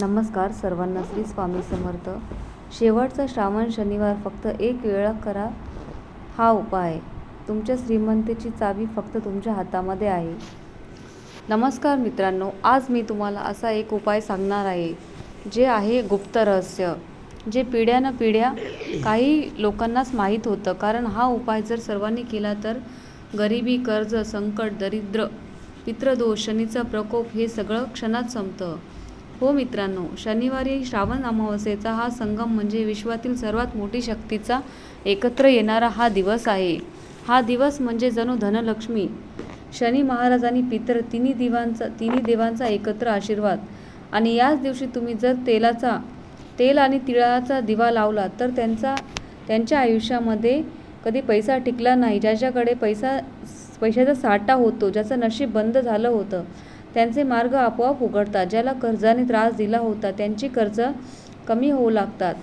नमस्कार सर्वांना श्री स्वामी समर्थ. शेवटचा श्रावण शनिवार फक्त एक वेळा करा. हा उपाय. तुमच्या श्रीमंतीची चावी फक्त तुमच्या हातामध्ये आहे. नमस्कार मित्रांनो आज मी तुम्हाला असा एक उपाय सांगणार आहे जे आहे गुप्त रहस्य. जे पिढ्यानं पिढ्या काही लोकांनाच माहीत होतं कारण हा उपाय जर सर्वांनी केला तर गरिबी कर्ज संकट दरिद्र पित्रदोष शनीचा प्रकोप हे सगळं क्षणात संपतं. हो मित्रांनो शनिवारी श्रावण अमावस्येचा हा संगम म्हणजे विश्वातील सर्वात मोठी शक्तीचा एकत्र येणारा हा दिवस आहे. हा दिवस म्हणजे जणू धनलक्ष्मी. शनी महाराज आणि पितर तिन्ही दिवांचा तिन्ही देवांचा एकत्र आशीर्वाद. आणि याच दिवशी तुम्ही जर तेलाचा तेल आणि तिळाचा दिवा लावला तर त्यांचा त्यांच्या आयुष्यामध्ये कधी पैसा टिकला नाही ज्याच्याकडे पैसा पैशाचा साठा होतो ज्याचं नशीब बंद झालं होतं त्यांचे मार्ग आपोआप उघडतात ज्याला कर्जाने त्रास दिला होता त्यांची कर्ज कमी होऊ लागतात.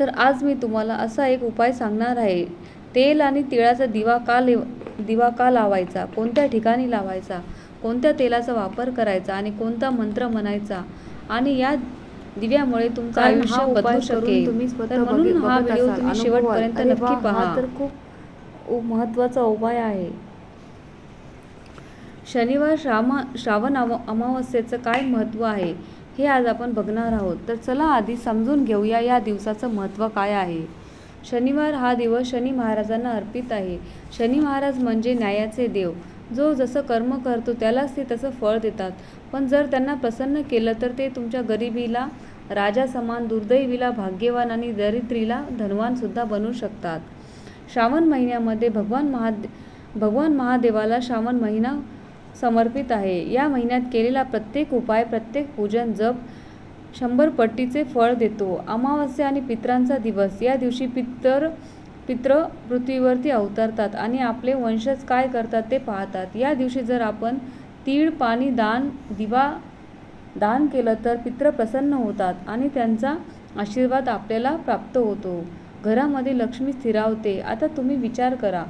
तर आज मी तुम्हाला असा एक उपाय सांगणार आहे. तेल आणि तिळाचा दिवा का ले दिवा का लावायचा? कोणत्या ठिकाणी लावायचा? कोणत्या तेलाचा वापर करायचा? आणि कोणता मंत्र म्हणायचा? आणि या दिव्यामुळे तुमचं आयुष्य बदलू शकेल. तर म्हणून हा व्हिडिओ तुम्ही. शेवटपर्यंत नक्की पहा. तर खूप महत्त्वाचा उपाय आहे. शनिवार श्रामा श्रावण अमा अमावस्येचं काय महत्त्व आहे हे आज आपण बघणार आहोत. तर चला आधी समजून घेऊया या दिवसाचं महत्त्व काय आहे. शनिवार हा दिवस शनी महाराजांना अर्पित आहे. शनी महाराज म्हणजे न्यायाचे देव. जो जसं कर्म करतो त्यालाच ते तसं फळ देतात. पण जर त्यांना प्रसन्न केलं तर ते तुमच्या गरिबीला राजा समान दुर्दैवीला भाग्यवान आणि दरिद्रीला धनवानसुद्धा बनवू शकतात. श्रावण महिन्यामध्ये भगवान महादे भगवान महादेवाला श्रावण महिना समर्पित आहे. या महिन्यात केलेला प्रत्येक उपाय प्रत्येक पूजन जप शंभर पट्टीचे फळ देतो. अमावस्या आणि पित्रांचा दिवस. या दिवशी पितर पित्र पृथ्वीवरती अवतरतात आणि आपले वंशज काय करतात ते पाहतात. या दिवशी जर आपण तीळ पाणी दान दिवा दान केलं तर पित्र प्रसन्न होतात आणि त्यांचा आशीर्वाद आपल्याला प्राप्त होतो. घरामध्ये लक्ष्मी स्थिरावते. आता तुम्ही विचार करा.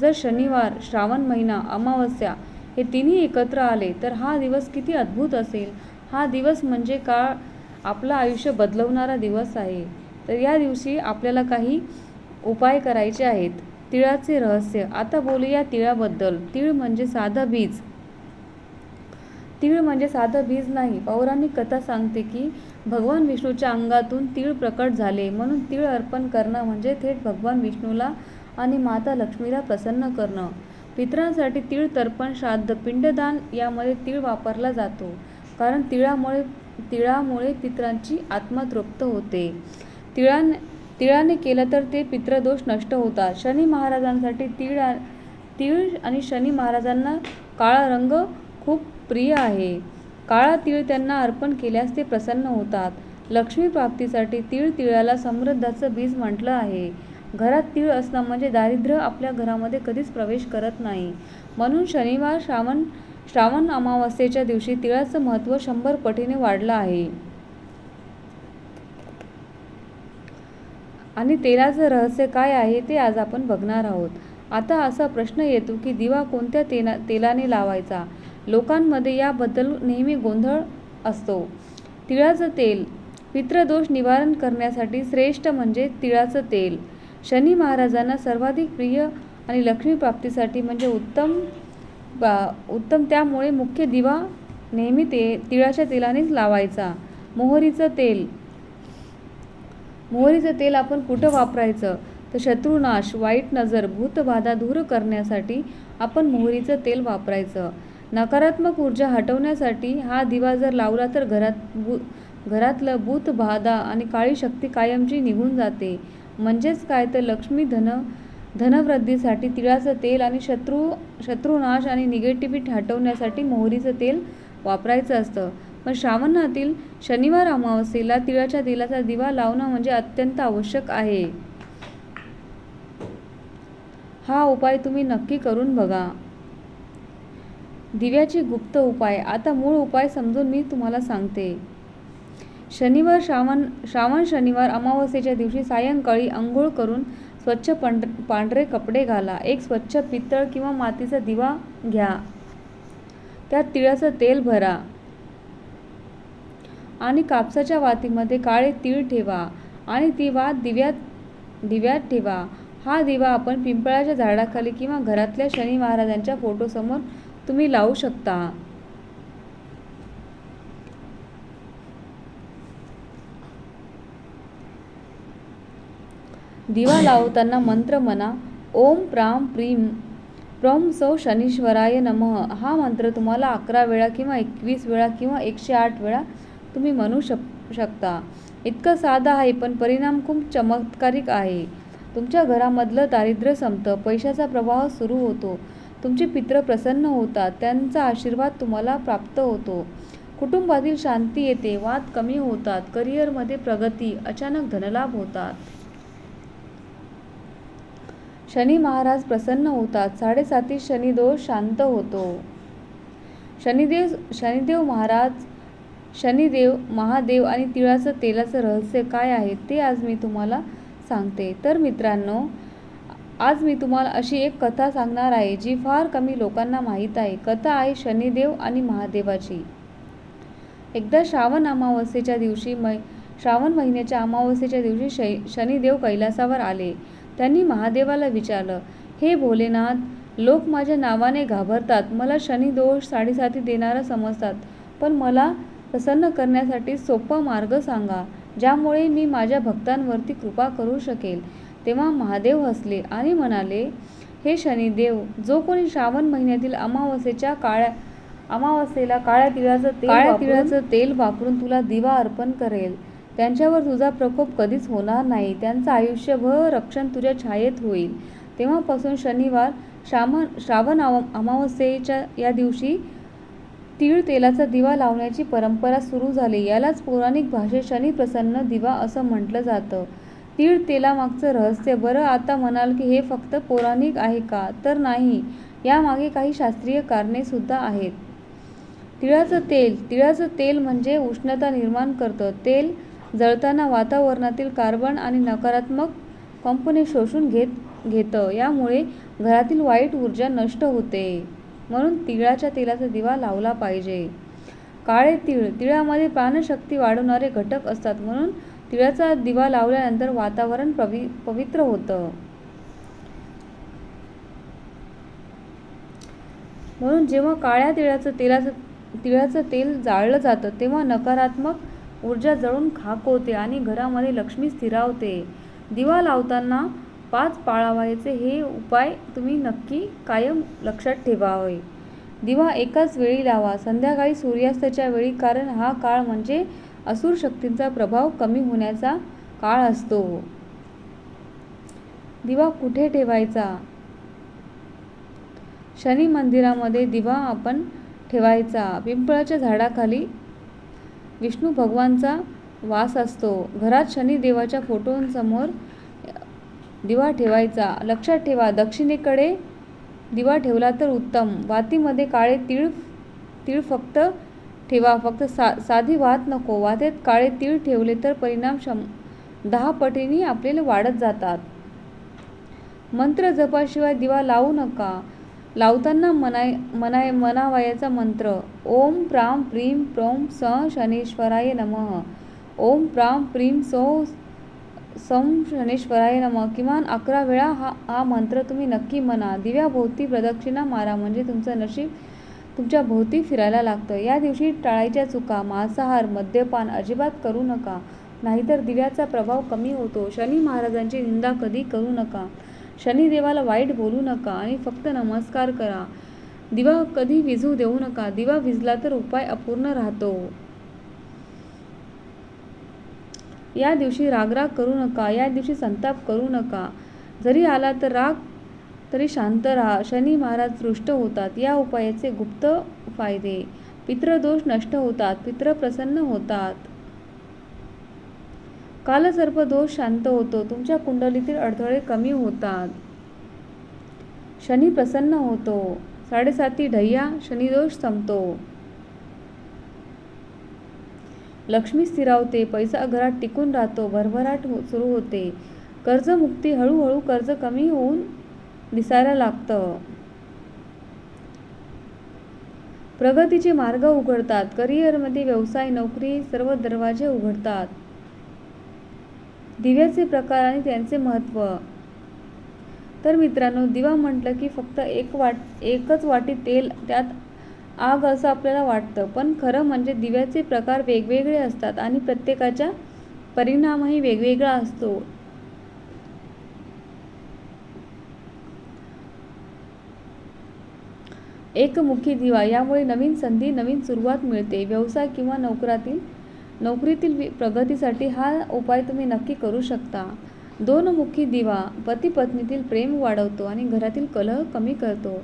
जर शनिवार श्रावण महिना अमावस्या हे तिन्ही एकत्र आले तर हा दिवस किती अद्भुत असेल. हा दिवस म्हणजे काळ आपलं आयुष्य बदलवणारा दिवस आहे. तर या दिवशी आपल्याला काही उपाय करायचे आहेत. तिळाचे रहस्य. आता बोलूया तिळाबद्दल. तीळ म्हणजे साधं बीज. तीळ म्हणजे साधं बीज नाही. पौराणिक कथा सांगते की भगवान विष्णूच्या अंगातून तीळ प्रकट झाले. म्हणून तीळ अर्पण करणं म्हणजे थेट भगवान विष्णूला आणि माता लक्ष्मीला प्रसन्न करणं. पितरांसाठी तीळ तर्पण श्राद्ध पिंडदान यामध्ये तीळ वापरला जातो. कारण तिळामुळे तिळामुळे पितरांची आत्मा तृप्त होते. तिळाने तिळाने केलं तर ते पितृदोष नष्ट होतात. शनी महाराजांसाठी तीळ आ- तीळ आणि शनी महाराजांना काळा रंग खूप प्रिय आहे. काळा तीळ त्यांना अर्पण केल्यास ते प्रसन्न होतात. लक्ष्मी प्राप्तीसाठी तीळ तिळाला समृद्धाचं बीज म्हटलं आहे. घरात तीळ असणं म्हणजे दारिद्र्य आपल्या घरामध्ये कधीच प्रवेश करत नाही. म्हणून शनिवार श्रावण श्रावण अमावस्येच्या दिवशी तिळाचं महत्त्व शंभर पटीने वाढलं आहे. आणि तेलाचं रहस्य काय आहे ते आज आपण बघणार आहोत. आता असा प्रश्न येतो की दिवा कोणत्या तेला तेलाने लावायचा? लोकांमध्ये याबद्दल नेहमी गोंधळ असतो. तिळाचं तेल पित्रदोष निवारण करण्यासाठी श्रेष्ठ म्हणजे तिळाचं तेल. शनी महाराजांना सर्वाधिक प्रिय आणि लक्ष्मी प्राप्तीसाठी म्हणजे उत्तम बा- उत्तम त्यामुळे मुख्य दिवा नेहमी ते तिळाच्या तेलानेच लावायचा. मोहरीचं तेल. मोहरीचं तेल आपण कुठं वापरायचं? तर शत्रुनाश वाईट नजर भूतबाधा दूर करण्यासाठी आपण मोहरीचं तेल वापरायचं. नकारात्मक ऊर्जा हटवण्यासाठी हा दिवा जर लावला तर घरात भू घरातलं भूतबाधा आणि काळी शक्ती कायमची निघून जाते. म्हणजेच काय तर लक्ष्मी धन धनवृद्धीसाठी तिळाचं तेल आणि शत्रू शत्रुनाश आणि निगेटिव्हिटी हटवण्यासाठी मोहरीचं तेल वापरायचं असतं. पण श्रावणातील शनिवार अमावस्येला तिळाच्या तेलाचा दिवा लावणं म्हणजे अत्यंत आवश्यक आहे. हा उपाय तुम्ही नक्की करून बघा. दिव्याचे गुप्त उपाय. आता मूळ उपाय समजून मी तुम्हाला सांगते. शनिवार श्रावण श्रावण शनिवार अमावस्येच्या दिवशी सायंकाळी आंघोळ करून स्वच्छ पंढ पांढरे कपडे घाला. एक स्वच्छ पितळ किंवा मातीचा दिवा घ्या. त्यात तिळाचं तेल भरा. आणि कापसाच्या वातीमध्ये काळे तीळ ठेवा. आणि ती वात दिव्यात दिव्यात ठेवा. हा दिवा आपण पिंपळाच्या झाडाखाली किंवा घरातल्या शनी महाराजांच्या फोटोसमोर तुम्ही लावू शकता. दिवा लावताना मंत्र म्हणा ओम प्राम प्रीम प्रम सौ शनीश्वराय नमः. हा मंत्र तुम्हाला अकरा वेळा किंवा एकवीस वेळा किंवा एकशे आठ वेळा तुम्ही म्हणू शक शकता. इतकं साधं आहे पण परिणाम खूप चमत्कारिक आहे. तुमच्या घरामधलं दारिद्र्य संपतं पैशाचा प्रवाह सुरू होतो तुमचे पित्र प्रसन्न होतात त्यांचा आशीर्वाद तुम्हाला प्राप्त होतो. कुटुंबातील शांती येते वाद कमी होतात करिअरमध्ये प्रगती अचानक धनलाभ होतात. शनी महाराज प्रसन्न होतात. साडेसाती शनिदोष शांत होतो. शनिदेव शनिदेव महाराज शनिदेव महादेव आणि तिळाचं तेलाचं रहस्य काय आहे ते आज मी तुम्हाला सांगते. तर मित्रांनो आज मी तुम्हाला अशी एक कथा सांगणार आहे जी फार कमी लोकांना माहीत आहे. कथा आहे शनिदेव आणि महादेवाची. एकदा श्रावण अमावस्येच्या दिवशी मै श्रावण महिन्याच्या अमावस्येच्या दिवशी शै शनिदेव कैलासावर आले. त्यांनी महादेवाला विचारलं हे भोलेनाथ लोक माझ्या नावाने घाबरतात. मला शनिदोष साडेसाती देणारा समजतात. पण मला प्रसन्न करण्यासाठी सोपा मार्ग सांगा ज्यामुळे मी माझ्या भक्तांवरती कृपा करू शकेल. तेव्हा महादेव हसले आणि म्हणाले हे शनिदेव जो कोणी श्रावण महिन्यातील अमावस्येच्या काळ्या अमावस्येला काळ्या तिळाचं काळ्या तिळाचं तेल वापरून तुला दिवा अर्पण करेल. त्यांच्यावर तुझा प्रकोप कधीच होणार नाही. त्यांचं आयुष्यभर रक्षण तुझ्या छायेत होईल. तेव्हापासून शनिवार श्रावण श्रावण अव अमावस्येच्या या दिवशी तीळ तेलाचा दिवा लावण्याची परंपरा सुरू झाली. यालाच पौराणिक भाषेत शनी प्रसन्न दिवा असं म्हटलं जातं. तीळ तेलामागचं रहस्य बरं आता म्हणाल की हे फक्त पौराणिक आहे का? तर नाही. यामागे काही शास्त्रीय कारणे सुद्धा आहेत. तिळाचं तेल तिळाचं तेल म्हणजे उष्णता निर्माण करतं. तेल जळताना वातावरणातील कार्बन आणि नकारात्मक कंपने शोषून घेत घेतं. यामुळे घरातील वाईट ऊर्जा नष्ट होते. म्हणून तिळाच्या तेलाचा दिवा लावला पाहिजे. काळे तीळ. तिळामध्ये प्राणशक्ती वाढवणारे घटक असतात. म्हणून तिळाचा दिवा लावल्यानंतर वातावरण पवि पवित्र होतं. म्हणून जेव्हा काळ्या तिळाचं तेलाचं तिळाचं तेल जाळलं जातं तेव्हा नकारात्मक ऊर्जा जळून खाक होते आणि घरामध्ये लक्ष्मी स्थिरावते. दिवा लावताना पाच पाळावायचे हे उपाय तुम्ही नक्की कायम लक्षात ठेवावे. दिवा एकाच वेळी लावा. संध्याकाळी सूर्यास्ताच्या वेळी कारण हा काळ म्हणजे असुर शक्तींचा प्रभाव कमी होण्याचा काळ असतो. दिवा कुठे ठेवायचा? शनी मंदिरामध्ये दिवा आपण ठेवायचा. पिंपळाच्या झाडाखाली विष्णू भगवानचा वास असतो. घरात शनिदेवाच्या फोटोंसमोर दिवा ठेवायचा. लक्षात ठेवा दक्षिणेकडे दिवा ठेवला तर उत्तम. वातीमध्ये काळे तीळ तीळ फक्त ठेवा. फक्त सा साधी वात नको. वातेत काळे तीळ ठेवले तर परिणाम शं दहा पटीने आपल्याला वाढत जातात. मंत्र जपाशिवाय दिवा लावू नका. लावताना मनाय मनाय मनावयाचा मंत्र ओम प्राम प्रीम प्रोम स शनेश्वराय नमः. ओम प्राम प्रीम सो सम शनेश्वराय नमः. किमान अकरा वेळा हा हा मंत्र तुम्ही नक्की म्हणा. दिव्याभोवती प्रदक्षिणा मारा म्हणजे तुमचं नशीब तुमच्या भोवती फिरायला लागतं. या दिवशी टाळायच्या चुका मांसाहार मद्यपान अजिबात करू नका. नाहीतर दिव्याचा प्रभाव कमी होतो. शनी महाराजांची निंदा कधी करू नका. शनिदेवाला वाईट बोलू नका आणि फक्त नमस्कार करा. दिवा कधी विझू देऊ नका. दिवा विझला तर उपाय अपूर्ण राहतो. या दिवशी रागराग करू नका. या दिवशी संताप करू नका. जरी आला तर राग तरी शांत राहा. शनी महाराज रुष्ट होतात. या उपायाचे गुप्त फायदे. पितृदोष नष्ट होतात. पित्र प्रसन्न होतात. कालसर्प दोष शांत होतो. तुमच्या कुंडलीतील अडथळे कमी होतात. शनी प्रसन्न होतो. साडेसाती ढय्या शनिदोष संपतो. लक्ष्मी स्थिरावते. पैसा घरात टिकून राहतो. भरभराट हो सुरू होते. कर्जमुक्ती हळूहळू कर्ज कमी होऊन दिसायला लागतं. प्रगतीचे मार्ग उघडतात. करिअरमध्ये व्यवसाय नोकरी सर्व दरवाजे उघडतात. दिव्याचे प्रकार आणि त्यांचे महत्त्व. तर मित्रांनो दिवा म्हटलं की फक्त एक वाट एकच वाटी तेल त्यात आग असं आपल्याला वाटतं. पण खरं म्हणजे दिव्याचे प्रकार वेगवेगळे असतात आणि प्रत्येकाच्या परिणामही वेगवेगळा असतो. एकमुखी दिवा यामुळे नवीन संधी नवीन सुरुवात मिळते. व्यवसाय किंवा नोकरातील नोकरीतील वि- प्रगतीसाठी हा उपाय तुम्ही नक्की करू शकता. दोन मुखी दिवा पती पत्नीतील प्रेम वाढवतो आणि घरातील कलह कमी करतो.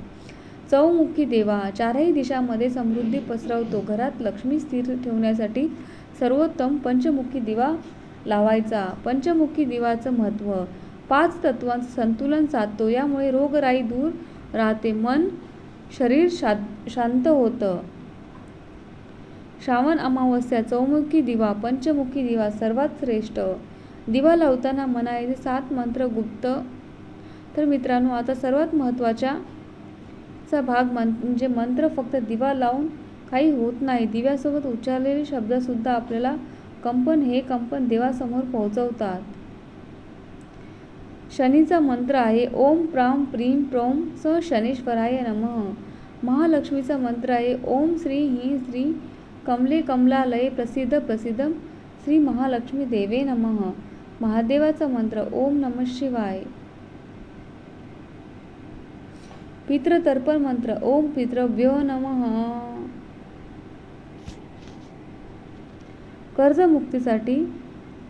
चौमुखी देवा चारही दिशांमध्ये समृद्धी पसरवतो. घरात लक्ष्मी स्थिर ठेवण्यासाठी सर्वोत्तम पंचमुखी दिवा लावायचा. पंचमुखी दिवाचं महत्त्व पाच तत्वांचं संतुलन साधतो. यामुळे रोगराई दूर राहते. मन शरीर शा शांत होतं. श्रावण अमावस्या चौमुखी दिवा पंचमुखी दिवा सर्वात श्रेष्ठ. दिवा लावताना म्हणायचे सात मंत्र गुप्त. तर मित्रांनो आता सर्वात महत्त्वाच्या चा भाग मन म्हणजे मंत्र फक्त दिवा लावून काही होत नाही. दिव्यासोबत उच्चारलेले शब्दसुद्धा आपल्याला कंपन हे कंपन देवासमोर पोहोचवतात. शनीचा मंत्र आहे ओम प्राम प्रीम प्रोम स शनीश्वराय नमः. महालक्ष्मीचा मंत्र आहे ओम श्री ही श्री कमले कमलालये प्रसिद्ध प्रसिद्ध श्री महालक्ष्मी देवे नमः. महादेवाचा मंत्र ओम नम शिवाय. पितृतर्पण मंत्र ओम पितृभ्यो नमः. कर्जमुक्तीसाठी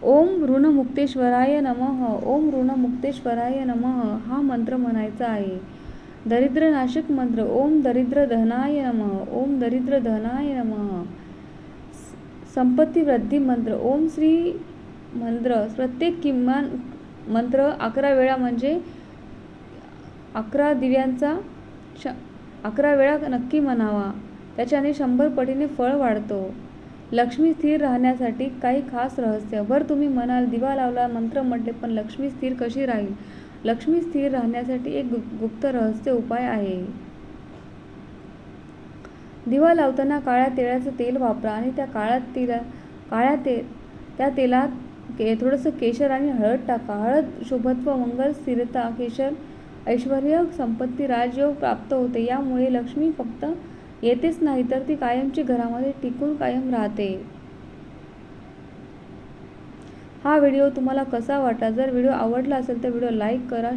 ओम ऋणमुक्तेश्वराय नमः ओम ऋणमुक्तेश्वराय नमः हा मंत्र म्हणायचा आहे. दरिद्रनाशक मंत्र ओम दरिद्र धनाय नमः ओम दरिद्र धनाय नमः. संपत्ती वृद्धी मंत्र. ओम श्री मंत्र. प्रत्येक किमान मंत्र अकरा वेळा म्हणजे अकरा दिव्यांचा श अकरा वेळा नक्की म्हणावा. त्याच्याने शंभर पटीने फळ वाढतो. लक्ष्मी स्थिर राहण्यासाठी काही खास रहस्य. बरं तुम्ही म्हणाल दिवा लावला मंत्र म्हटले पण लक्ष्मी स्थिर कशी राहील? लक्ष्मी स्थिर राहण्यासाठी एक गु गुप्त रहस्य उपाय आहे. दिवा लावताना काळ्या तेलाचं तेल वापरा आणि त्या काळ्या तेला काळ्या ते त्या तेलात के थोडंसं केशर आणि हळद टाका. हळद शुभत्व मंगल स्थिरता केशर ऐश्वर संपत्ती राजयोग प्राप्त होते. यामुळे लक्ष्मी फक्त येतेच नाही तर ती कायमची घरामध्ये टिकून कायम राहते. हा व्हिडिओ तुम्हाला कसा वाटला? जर व्हिडिओ आवडला असेल तर व्हिडिओ लाईक करा